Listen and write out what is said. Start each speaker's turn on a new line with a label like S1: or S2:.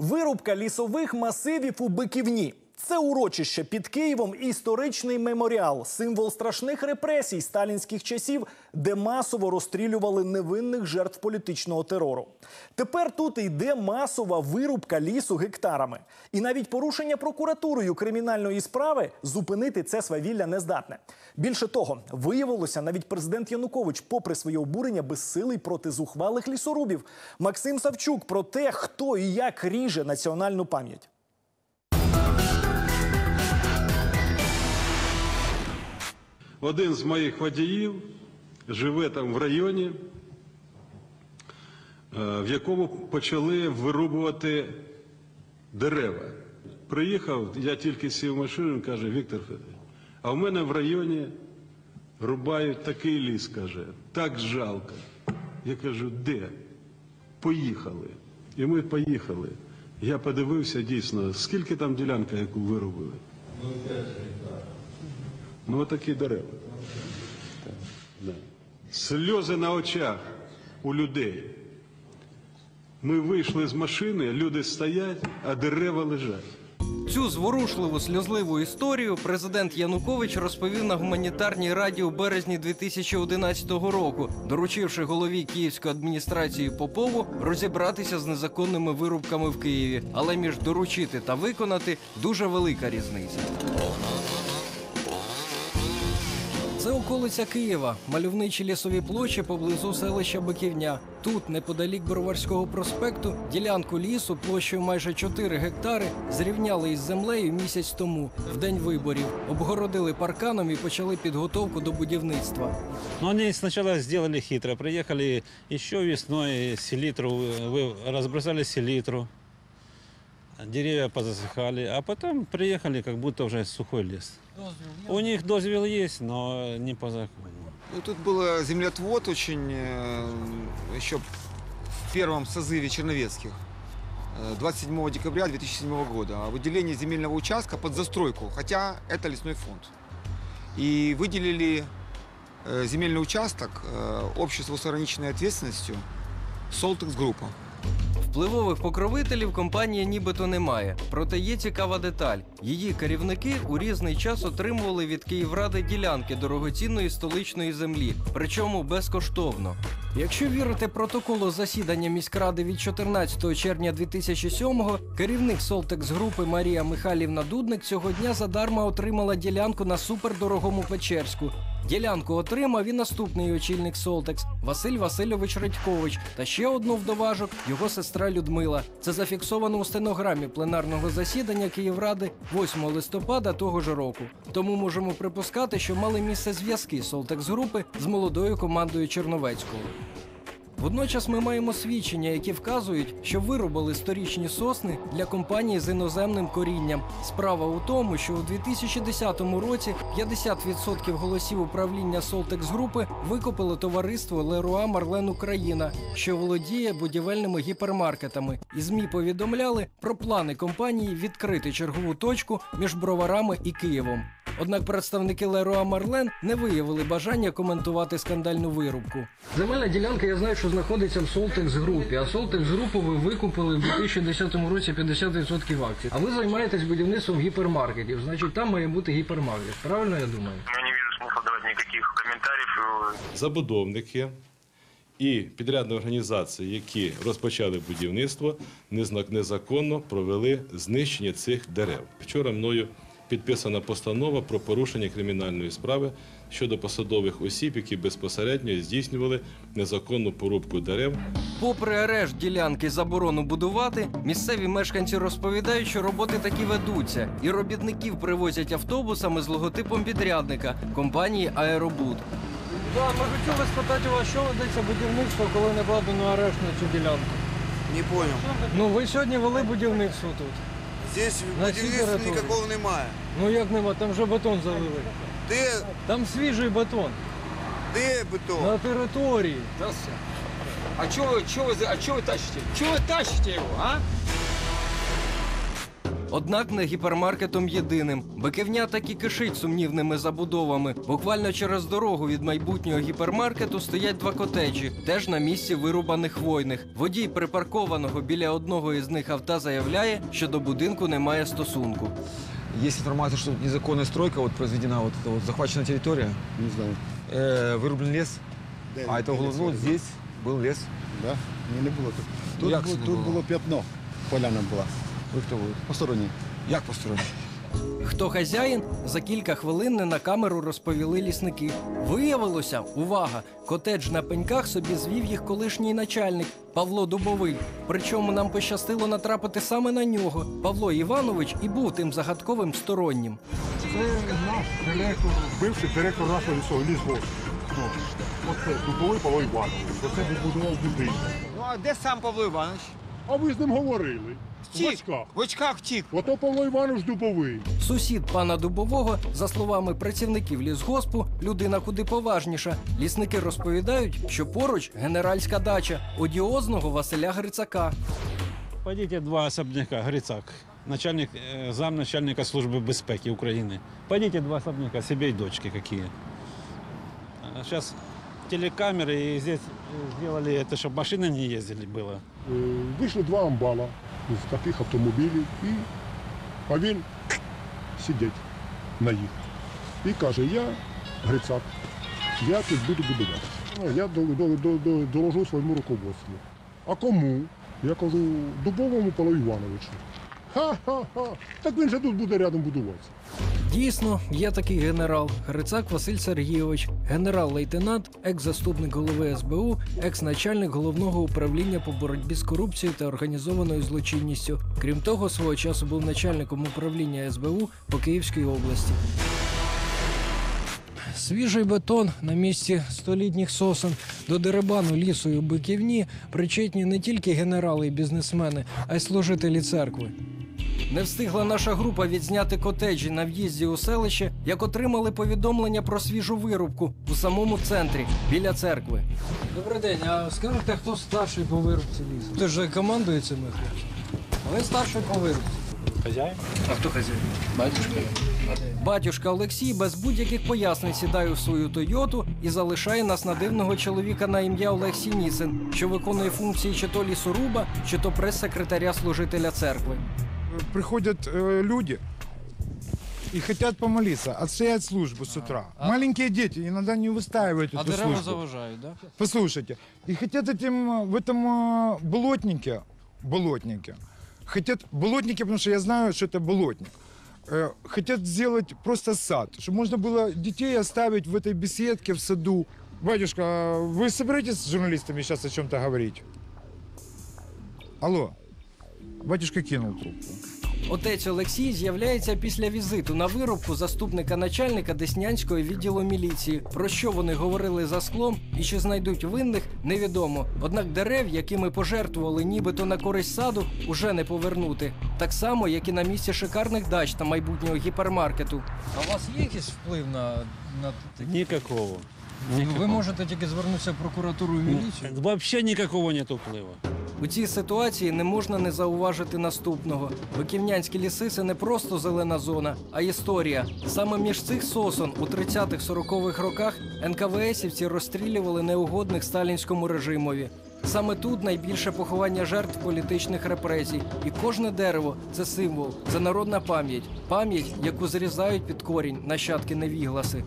S1: Вирубка лісових масивів у Биківні. Це урочище під Києвом історичний меморіал, символ страшних репресій сталінських часів, де масово розстрілювали невинних жертв політичного терору. Тепер тут йде масова вирубка лісу гектарами. І навіть порушення прокуратурою кримінальної справи зупинити це свавілля не здатне. Більше того, виявилося, навіть президент Янукович, попри своє обурення, безсилий проти зухвалих лісорубів. Максим Савчук про те, хто і як ріже національну пам'ять.
S2: Один з моїх водіїв живе там в районі, е, в якому почали вирубувати дерева. Приїхав, я тільки сів в машину, каже, Віктор Федорович, а в мене в районі рубають такий ліс, каже, так жалко. Я кажу, де? Поїхали. І ми поїхали. Я подивився дійсно, скільки там ділянка, яку вирубили. Ну, отакі дерева. Сльози на очах у людей. Ми вийшли з машини, люди стоять, а дерева лежать.
S3: Цю зворушливу сльозливу історію президент Янукович розповів на гуманітарній раді у березні 2011 року, доручивши голові Київської адміністрації Попову розібратися з незаконними вирубками в Києві. Але між доручити та виконати дуже велика різниця. Це околиця Києва, мальовничі лісові площі поблизу селища Биківня. Тут, неподалік Броварського проспекту, ділянку лісу площею майже 4 гектари зрівняли із землею місяць тому, в день виборів. Обгородили парканом і почали підготовку до будівництва.
S4: Но они сначала сделали хитро. Приехали еще весной селитру, вы- разбросали селитру. Деревья позасыхали, а потом приехали, как будто уже сухой лес. У них дозвел есть, но не по закону.
S5: Ну, тут был землеотвод очень э, еще в первом созыве Черновецких. э, 27 декабря 2007 года о выделении земельного участка под застройку, хотя это лесной фонд. И выделили э, земельный участок э, обществу с ограниченной ответственностью Солтекс Группа.
S3: Впливових покровителів компанія нібито немає. Проте є цікава деталь. Її керівники у різний час отримували від Київради ділянки дорогоцінної столичної землі, причому безкоштовно. Якщо вірити протоколу засідання міськради від 14 червня 2007-го, керівник Солтекс групи Марія Михайлівна Дудник цього дня задарма отримала ділянку на супердорогому Печерську. Ділянку отримав і наступний очільник Солтекс Василь Васильович Радькович та ще одну вдоважок його сестра Людмила. Це зафіксовано у стенограмі пленарного засідання Київради 8 листопада того ж року. Тому можемо припускати, що мали місце зв'язки Солтекс групи з молодою командою Черновецького. Водночас ми маємо свідчення, які вказують, що вирубали сторічні сосни для компанії з іноземним корінням. Справа у тому, що у 2010 році 50% голосів управління Солтекс групи викупило товариство Леруа Марлен Україна, що володіє будівельними гіпермаркетами. І змі повідомляли про плани компанії відкрити чергову точку між броварами і Києвом. Однак представники Леруа Марлен не виявили бажання коментувати скандальну вирубку. Земельна ділянка, я знаю, що знаходиться в Солтекс групі. А Солтекс групу ви викупили в 2010 році 50% акцій. А ви займаєтесь будівництвом гіпермаркетів. Значить, там має бути гіпермаркет. Правильно я думаю?
S6: Я не вижу смысла давать никаких комментариев.
S7: забудовники і підрядні організації, які розпочали будівництво, незаконно провели знищення цих дерев. Вчора мною підписана постанова про порушення кримінальної справи щодо посадових осіб, які безпосередньо здійснювали незаконну порубку дерев
S3: Попри арешт ділянки заборону будувати, місцеві мешканці розповідають, що роботи такі ведуться, і робітників привозять автобусами з логотипом підрядника компанії Аеробуд. Да, ми хотіли спитати у вас, що ведеться будівництво, коли не кладено арешт на цю ділянку.
S5: Не понял.
S3: Ну ви сьогодні вели будівництво тут.
S5: Здесь
S3: На будівництва території. никакого
S5: немає.
S3: Ну як нема, там вже бетон залили.
S5: Де,
S3: Там свіжий бетон
S5: де бетон?
S3: на території.
S8: А чего вы, чё вы, за- а чё вы тащите? Чего вы тащите его, а?
S3: Однак не гіпермаркетом єдиним. Биківня так і кишить сумнівними забудовами. Буквально через дорогу від майбутнього гіпермаркету стоять два котеджі, теж на місці вирубаних хвойних. Водій припаркованого біля одного із них авто заявляє, що до будинку немає стосунку.
S5: Есть информация, что незаконная стройка вот произведена, вот эта вот захвачена территория.
S9: Не знаю.
S5: Э, вырублен лес.
S9: Де-
S5: А это
S9: де
S5: углу,
S9: це?
S5: ну, вот здесь был лес.
S9: Да? Ні, не було тут.
S5: Ну,
S9: Тут,
S5: як
S9: бу-
S5: це не
S9: тут
S5: було?
S9: було п'ятно. Поляна була.
S5: Вы кто вы?
S9: Посторонній.
S5: Як построєно?
S3: Хто хазяїн, за кілька хвилин не на камеру розповіли лісники. Виявилося, увага, котедж на пеньках собі звів їх колишній начальник Павло Дубовий. Причому нам пощастило натрапити саме на нього. Павло Іванович і був тим загадковим стороннім.
S10: Це наш директор, бивший директор нашого лісового лісгоспу. Ну, Оце Дубовий Павло Іванович. Оце відбудував будинок.
S5: Ну а де сам Павло Іванович?
S10: А ви з ним говорили. В
S5: Втік.
S10: очках.
S5: В очках втік.
S10: Ото Павло Іванович Дубовий.
S3: Сусід пана Дубового, за словами працівників лісгоспу, людина куди поважніша. Лісники розповідають, що поруч генеральська дача одіозного Василя Грицака.
S4: Пойдите два особняка, Грицак, начальник, э, замначальника службы безпеки Украины. Пойдите два особняка, себе и дочки какие. Сейчас телекамеры и здесь э, сделали это, чтобы машины не ездили было.
S10: Е, Вийшли два амбала з таких автомобілів, і, а він сидить на їх. І каже, я Грицак, я тут буду будувати. Ну, Я до- до- до- до- доложу своєму руководству. А кому? Я кажу, Дубовому Павлу Івановичу. Ха-ха-ха. Так він же тут буде рядом будуватися.
S3: Дійсно, є такий генерал Грицак Василь Сергійович, генерал-лейтенант, екс-заступник голови СБУ, екс-начальник головного управління по боротьбі з корупцією та організованою злочинністю. Крім того, свого часу був начальником управління СБУ по Київській області. Свіжий бетон на місці столітніх сосен до дерибану лісу і биківні причетні не тільки генерали і бізнесмени, а й служителі церкви. Не встигла наша група відзняти котеджі на в'їзді у селище, як отримали повідомлення про свіжу вирубку у самому центрі біля церкви. Добрий день, а скажете, хто старший по вирубці лісу? Ти ж командує цими хлопцями. Ви старший по вирубці.
S4: Хозяин?
S3: А хто хазяїн? Батюшка. Батюшка Олексій без будь-яких пояснень сідає в свою Тойоту і залишає нас на дивного чоловіка на ім'я Олег Сінісин, що виконує функції чи то лісоруба, чи то прес-секретаря служителя церкви
S11: приходят э, люди и хотят помолиться, отстоять службу с утра. Маленькие дети иногда не выстаивают эту службу.
S3: заважають, да?
S11: Послушайте, и хотят этим, э, в этом э, болотнике, болотнике, хотят, болотники, потому что я знаю, что это болотник, э, хотят сделать просто сад, чтобы можно было детей оставить в этой беседке, в саду. Батюшка, а вы собираетесь с журналистами сейчас о чем-то говорить? Алло. Батюшка кинул трубку.
S3: Отець Олексій з'являється після візиту на вирубку заступника начальника Деснянського відділу міліції. Про що вони говорили за склом і чи знайдуть винних, невідомо. Однак дерев, якими пожертвували нібито на користь саду, уже не повернути. Так само, як і на місці шикарних дач та майбутнього гіпермаркету. А у вас є якийсь вплив на, на
S4: Никакого.
S3: Ви можете тільки звернутися в прокуратуру і міліцію.
S4: Вообще никакого нет вплива.
S3: У цій ситуації не можна не зауважити наступного: Виківнянські ліси це не просто зелена зона, а історія. Саме між цих сосон у 30-40-х роках НКВСівці розстрілювали неугодних сталінському режимові. Саме тут найбільше поховання жертв політичних репресій, і кожне дерево це символ, це народна пам'ять, пам'ять, яку зрізають під корінь нащадки невігласи.